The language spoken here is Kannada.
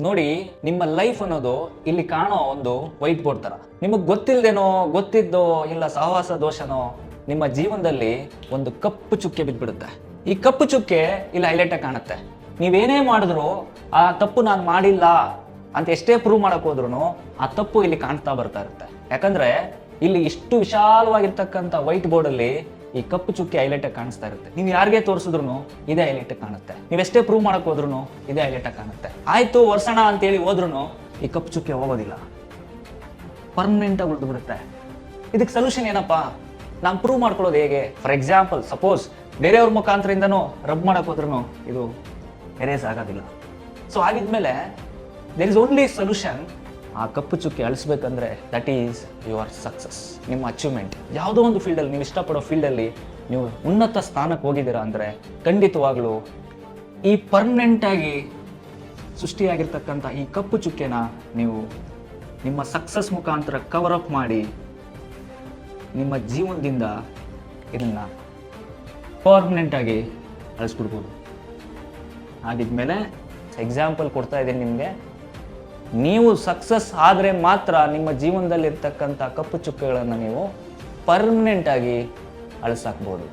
ನೋಡಿ, ನಿಮ್ಮ ಲೈಫ್ ಅನ್ನೋದು ಇಲ್ಲಿ ಕಾಣೋ ಒಂದು ವೈಟ್ ಬೋರ್ಡ್ ತರ. ನಿಮಗೆ ಗೊತ್ತಿಲ್ಲದೇನೋ ಗೊತ್ತಿದ್ದೋ, ಇಲ್ಲ ಸಹವಾಸ ದೋಷನೋ, ನಿಮ್ಮ ಜೀವನದಲ್ಲಿ ಒಂದು ಕಪ್ಪು ಚುಕ್ಕೆ ಬಿದ್ದ್ಬಿಡುತ್ತೆ ಈ ಕಪ್ಪು ಚುಕ್ಕೆ ಇಲ್ಲಿ ಹೈಲೈಟ್ ಆಗಿ ಕಾಣುತ್ತೆ. ನೀವೇನೇ ಮಾಡಿದ್ರು, ಆ ತಪ್ಪು ನಾನು ಮಾಡಿಲ್ಲ ಅಂತ ಎಷ್ಟೇ ಪ್ರೂವ್ ಮಾಡಕ್ ಹೋದ್ರು ಆ ತಪ್ಪು ಇಲ್ಲಿ ಕಾಣ್ತಾ ಬರ್ತಾ ಇರುತ್ತೆ. ಯಾಕಂದ್ರೆ, ಇಲ್ಲಿ ಇಷ್ಟು ವಿಶಾಲವಾಗಿರ್ತಕ್ಕಂಥ ವೈಟ್ ಬೋರ್ಡ್ ಅಲ್ಲಿ ಈ ಕಪ್ಪು ಚುಕ್ಕಿ ಹೈಲೈಟ್ ಆಗಿ ಕಾಣಿಸ್ತಾ ಇರುತ್ತೆ. ನೀವು ಯಾರಿಗೆ ತೋರಿಸಿದ್ರು ಇದೇ ಹೈಲೈಟ್ ಕಾಣುತ್ತೆ. ನೀವೆಷ್ಟೇ ಪ್ರೂವ್ ಮಾಡಕ್ ಹೋದ್ರು ಇದೇ ಹೈಲೈಟ್ ಕಾಣುತ್ತೆ. ಆಯ್ತು, ವರ್ಷಣ ಅಂತೇಳಿ ಹೋದ್ರು ಈ ಕಪ್ಪು ಚುಕ್ಕಿ ಹೋಗೋದಿಲ್ಲ. ಪರ್ಮನೆಂಟ್ ಆಗಿ ಉಳಿದ್ಬಿಡುತ್ತೆ. ಇದಕ್ಕೆ ಸೊಲ್ಯೂಷನ್ ಏನಪ್ಪಾ? ನಾನು ಪ್ರೂವ್ ಮಾಡ್ಕೊಳ್ಳೋದು ಹೇಗೆ? ಫಾರ್ ಎಕ್ಸಾಂಪಲ್ ಸಪೋಸ್ ಬೇರೆಯವ್ರ ಮುಖಾಂತರಿಂದನೂ ರಬ್ ಮಾಡಕ್ ಹೋದ್ರು ಇದು ಎರೇಸ್ ಆಗೋದಿಲ್ಲ. ಸೊ ಆಗಿದ್ಮೇಲೆ ದೇರ್ ಇಸ್ ಓನ್ಲಿ ಸೊಲ್ಯೂಷನ್ ಆ ಕಪ್ಪು ಚುಕ್ಕಿ ಅಳಿಸ್ಬೇಕಂದ್ರೆ ದಟ್ ಈಸ್ ಯುವರ್ ಸಕ್ಸಸ್ ನಿಮ್ಮ ಅಚೀವ್ಮೆಂಟ್ ಯಾವುದೋ ಒಂದು ಫೀಲ್ಡಲ್ಲಿ ನೀವು ಇಷ್ಟಪಡೋ ಫೀಲ್ಡಲ್ಲಿ ನೀವು ಉನ್ನತ ಸ್ಥಾನಕ್ಕೆ ಹೋಗಿದ್ದೀರಾ ಅಂದರೆ ಖಂಡಿತವಾಗ್ಲೂ ಈ ಪರ್ಮನೆಂಟಾಗಿ ಸೃಷ್ಟಿಯಾಗಿರ್ತಕ್ಕಂಥ ಈ ಕಪ್ಪು ಚುಕ್ಕೆನ ನೀವು ನಿಮ್ಮ ಸಕ್ಸಸ್ ಮುಖಾಂತರ ಕವರ್ ಅಪ್ ಮಾಡಿ ನಿಮ್ಮ ಜೀವನದಿಂದ ಇದನ್ನ ಪರ್ಮನೆಂಟಾಗಿ ಅಳಿಸ್ಬಿಡ್ಬೋದು. ಆಗಿದ್ಮೇಲೆ ಎಕ್ಸಾಂಪಲ್ ಕೊಡ್ತಾ ಇದ್ದೀನಿ ನಿಮಗೆ. ನೀವು ಸಕ್ಸಸ್ ಆದರೆ ಮಾತ್ರ ನಿಮ್ಮ ಜೀವನದಲ್ಲಿರ್ತಕ್ಕಂಥ ಕಪ್ಪು ಚುಕ್ಕೆಗಳನ್ನು ನೀವು ಪರ್ಮನೆಂಟಾಗಿ ಅಳಿಸಾಕ್ಬೋದು.